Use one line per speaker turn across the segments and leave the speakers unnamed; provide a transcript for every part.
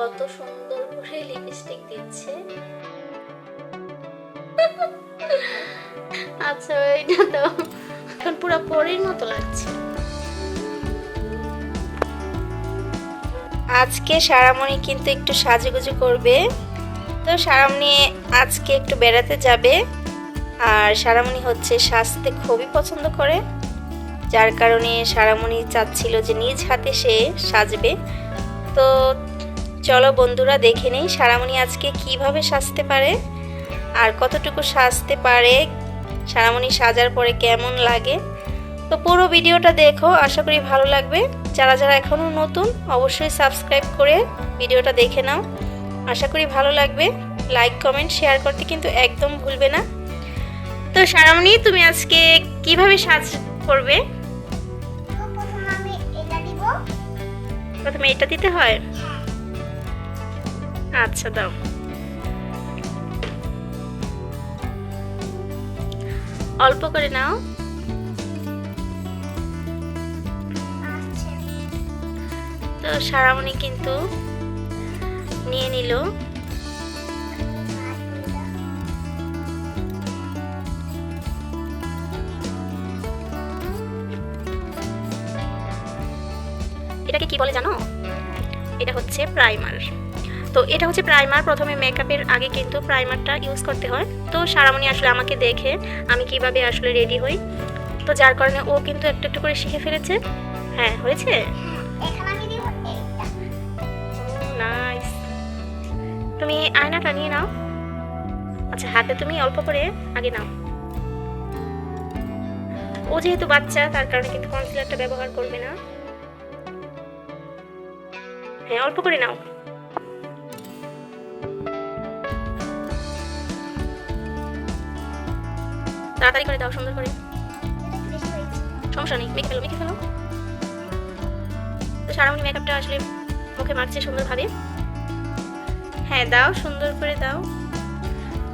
কত সুন্দর করে লিপস্টিক দিচ্ছে। আচ্ছা এটা তো এখন পুরো পরীর মতো লাগছে। আজকে সারামণি কিন্তু একটু সাজুগুজু করবে। তো সারামণি আজকে একটু বেড়াতে যাবে। আর সারামণি হচ্ছে সাজতে খুবই পছন্দ করে। যার কারণে সারামণি চাচ্ছিল যে নিজ হাতে সে সাজবে। তো চলো বন্ধুরা দেখে নেই সারামণি আজকে কীভাবে সাজতে পারে আর কতটুকু সাজতে পারে সারামণি সাজার পরে কেমন লাগে। তো পুরো ভিডিওটা দেখো আশা করি ভালো লাগবে। যারা যারা এখনও নতুন অবশ্যই সাবস্ক্রাইব করে ভিডিওটা দেখে নাও। আশা করি ভালো লাগবে। লাইক কমেন্ট শেয়ার করতে কিন্তু একদম ভুলবে না। তো সারামণি তুমি আজকে কীভাবে সাজ করবে?
প্রথমে এটা দিব।
প্রথমে এটা দিতে হয়। আচ্ছা দাও। অল্প করে নাও। তো সারামণি কিন্তু নিয়ে নিল। এটাকে কি বলে জানো? এটা হচ্ছে প্রাইমার। তো এটা হচ্ছে প্রাইমার প্রথমে মেকআপের আগে কিন্তু প্রাইমারটা ইউজ করতে হয়। তো সারামণি আসলে আমাকে দেখে আমি কীভাবে আসলে রেডি হই। তো যার কারণে ও কিন্তু একটু একটু করে শিখে ফেলেছে। হ্যাঁ হয়েছে? নাইস তুমি আয়নাটা নিয়ে নাও। আচ্ছা হাতে তুমি অল্প করে আগে নাও। ও যেহেতু বাচ্চা, তার কারণে কিন্তু কনসিলারটা ব্যবহার করবে না। হ্যাঁ অল্প করে নাও। তাড়াতাড়ি করে দাও, সুন্দর করে। সমস্যা নেই, মেখে ফেলো মেখে ফেলো। তো সারামণি মেকআপটা আসলে মুখে মাখছে সুন্দরভাবে। হ্যাঁ দাও, সুন্দর করে দাও।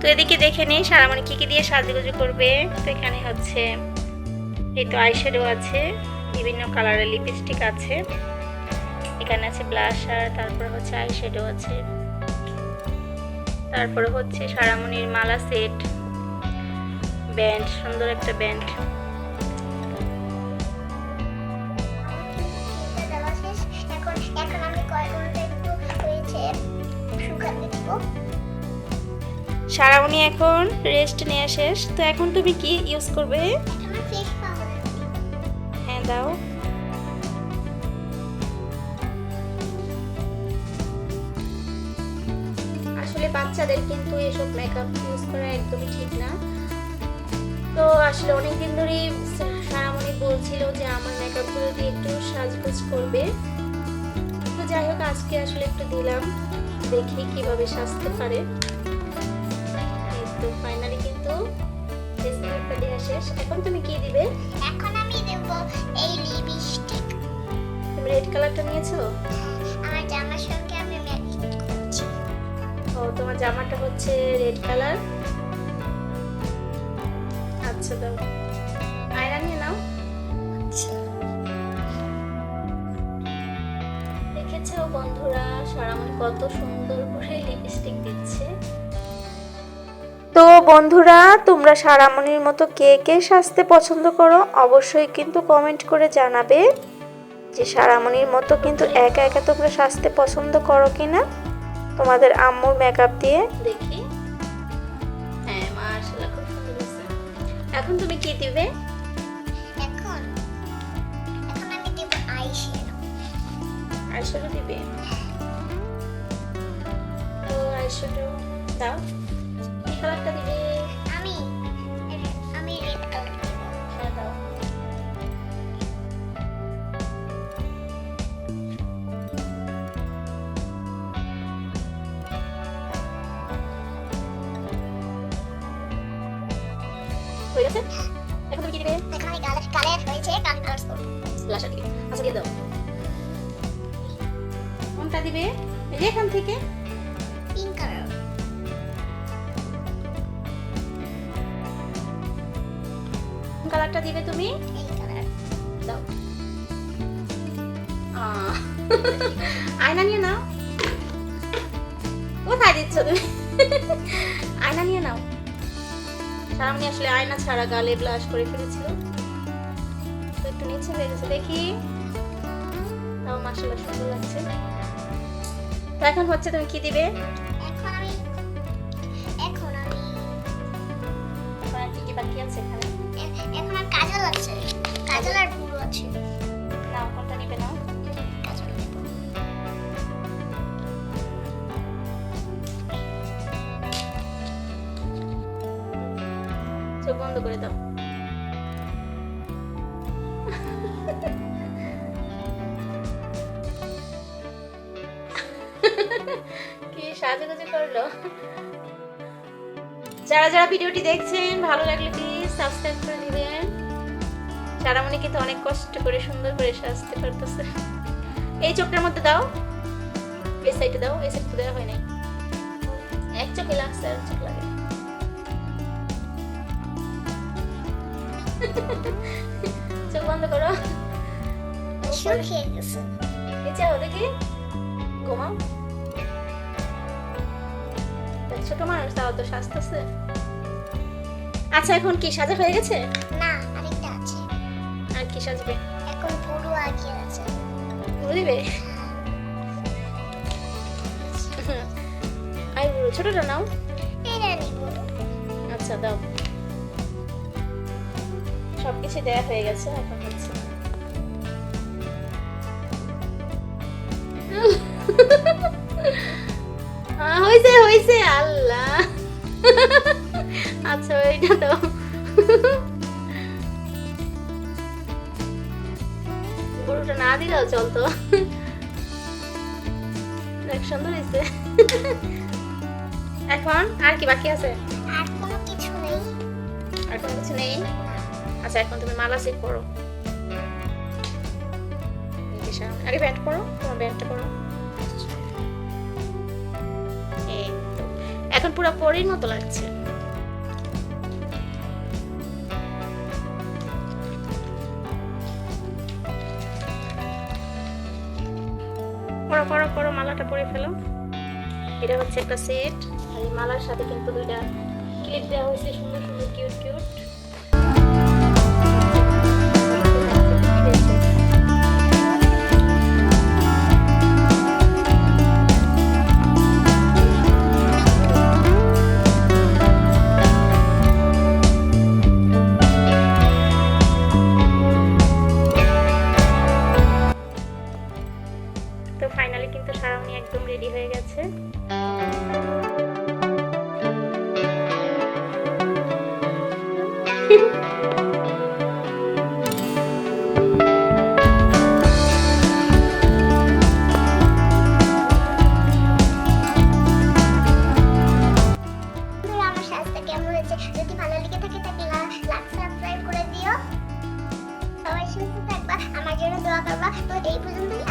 তো এদিকে দেখে নেই সারামণি কী কী দিয়ে সাজুগুজু করবে। তো এখানে হচ্ছে, এই তো আইশ্যাডো আছে, বিভিন্ন কালারের লিপস্টিক আছে। এখানে আছে ব্লাশার তারপর হচ্ছে আইশ্যাডো আছে। তারপরে হচ্ছে সারামণির মালা সেট ব্যান্ড সুন্দর একটা ব্যান্ড
এটা দেওয়া শেষ এখন এখন আমি কয়েকটা একটু হয়েছে শুকাতে দিব।
সারামণি এখন রেস্ট নেওয়া শেষ। তো এখন তুমি কি ইউজ করবে? হ্যাঁ দাও। আসলে বাচ্চাদের কিন্তু এসব মেকআপ ইউজ করা একদমই ঠিক না। তো আসলে অনেক দিন ধরেই সারামণি বলছিল যে আমার মেকআপগুলো দিয়ে একটু সাজগোজ করবে। তো যাই হোক আজকে আসলে একটু দিলাম। দেখি কীভাবে সাজতে পারে। তো ফাইনালি কিন্তু ফেস মেকআপটা দেওয়া শেষ। এখন তুমি কি দিবে?
এখন আমি দেব এই লিপস্টিক
তুমি রেড কালারটা নিয়েছো?
আমার জামার সঙ্গে আমি ম্যাচ করছি।
ও তোমার জামাটা হচ্ছে রেড কালার আচ্ছা দাও। আয়না নিয়ে নাও। দেখেছ বন্ধুরা সারামণি কত সুন্দর করে লিপস্টিক দিচ্ছে। তো বন্ধুরা তোমরা সারামণির মতো কে কে সাজতে পছন্দ করো অবশ্যই কিন্তু কমেন্ট করে জানাবে যে সারামণির মতো কিন্তু একা একা তোমরা সাজতে পছন্দ করো কিনা। তোমাদের আম্মুর মেকআপ দিয়ে। দেখি। এখন তুমি কি দিবে?
এখন। এখন আমি দিব আইশ্যাডো
আইশ্যাডো দিবে? তো আইশ্যাডো দাও। হয়ে গেছে। এখন তুমি কি দিবে?
এখন আমি কালার কালার হয়েছে কালার কালার করব।
লাশা দিবে। আচ্ছা দিয়ে দাও। কোনটা দিবে? এখান থেকে।
Pink colour.
কালারটা দিবে তুমি?
এই কালার।
দাও। আহ, আয়না নিয়ে নাও। কোথায় দিচ্ছ তুমি? আয়না নিয়ে নাও। সামনে আসলে আয়না ছাড়া গালে ব্লাশ করে ফেলেছিল। তো একটু নিচে হয়ে গেছে দেখি। তাও মাসাল্লাহ সুন্দর লাগছে। তো এখন হচ্ছে তুমি কি দিবে?
এখন আমি এখন আমি
কি কি বাকি আছে এখানে?
এখন আর কাজল আছে। কাজল আর পুরো আছে।
কি সাজুগুজু করল? যারা যারা ভিডিওটি দেখছেন ভালো লাগলে প্লিজ সাবস্ক্রাইব করে দিবেন। সারামণি কিন্তু অনেক কষ্ট করে সুন্দর করে সাজতে পারতেছে। এই চোখটার মধ্যে দাও। এই সাইডে দাও। এই সাইডে দেওয়া হয় নাই। এক চোখে লাগছে আর চোখ লাগে। চোখ বন্ধ করো।
শুকিয়ে গেছে
নিচে দেখি ঘুমাও। ছোট মানুষ তাও তো সাজতেছে আচ্ছা এখন কি সাজা হয়ে গেছে?
না আরেকটা আছে।
আর কি সাজবে?
এখন পুরো আগে আছে।
পুরো দিবে আই বুড়ো ছোটটা নাও।
এটা নিব
আচ্ছা দাও। সবকিছু দেয়া হয়ে গেছে এখন হচ্ছে। হয়েছে আল্লাহ। আচ্ছা ওইটা দাও গরুটা না দিলেও চলতো। দেখ সুন্দর হয়েছে এখন আর কি বাকি আছে?
আর কোনো কিছু নেই।
আর কোনো কিছু নেই? আচ্ছা এখন তুমি মালা চেক করো। আগে ব্যান্ড করো তোমার ব্যান্ডটা করো। এখন পুরো পরের মতো লাগছে। পরো পরো পরো, মালাটা পরে ফেলো। এটা হচ্ছে একটা সেট। আর এই মালার সাথে কিন্তু দুইটা ক্লিপ দেওয়া হয়েছে সুন্দর সুন্দর কিউট কিউট
যদি ভালো লেগে থাকে তাহলে লাইক সাবস্ক্রাইব করে দিও। সবাই সুস্থ থাকবা, আমার জন্য দোয়া করবা। তো এই পর্যন্তই